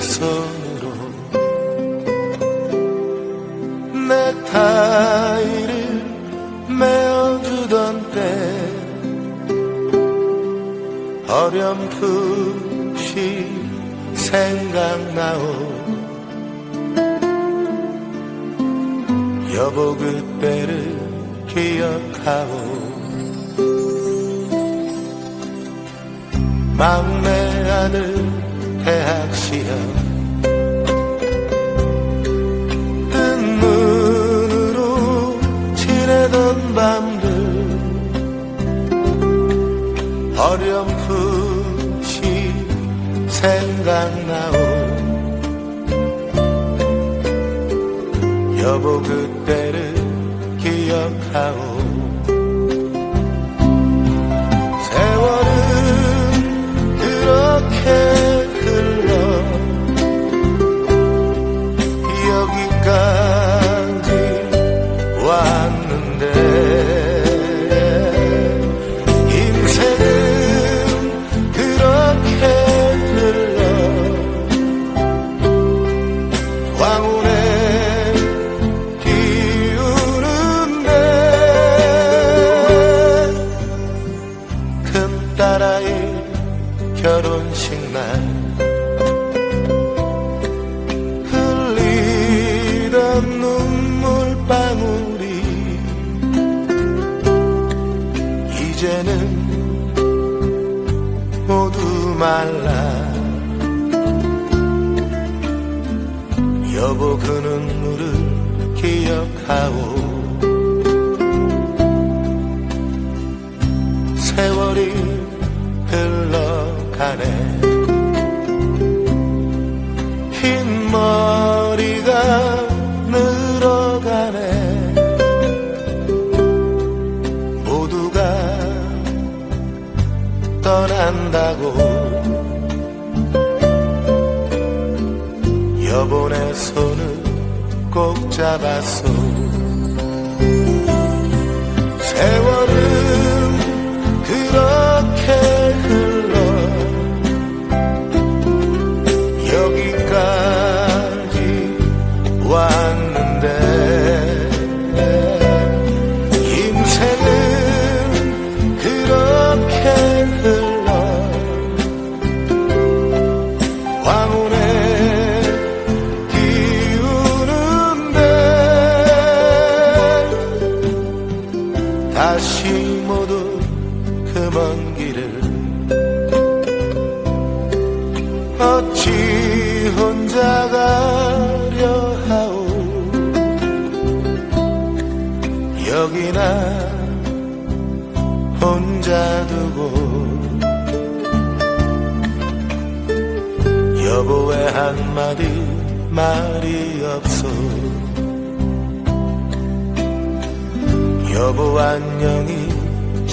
손으로 넥타이를 메어주던 때 어렴풋이 생각나오. 여보 그때를 기억하오. 막내 아들 대학 시험. 뜬 눈으로 지내던 밤들. 어렴풋이 생각나오 여보 그때를 기억하오 결혼식 날 흘리던 눈물 방울이 이제는 모두 말라. 여보 그 눈물을 기억하오. 세월이 흘러 가네 흰 머리가 늘어가네. 모두가 떠난다고 여보네 손을 꼭 잡았어 세월 그 먼 길을 어찌 혼자 가려 하오. 여기나 혼자 두고 여보의 한마디 말이 없어 여보 안녕히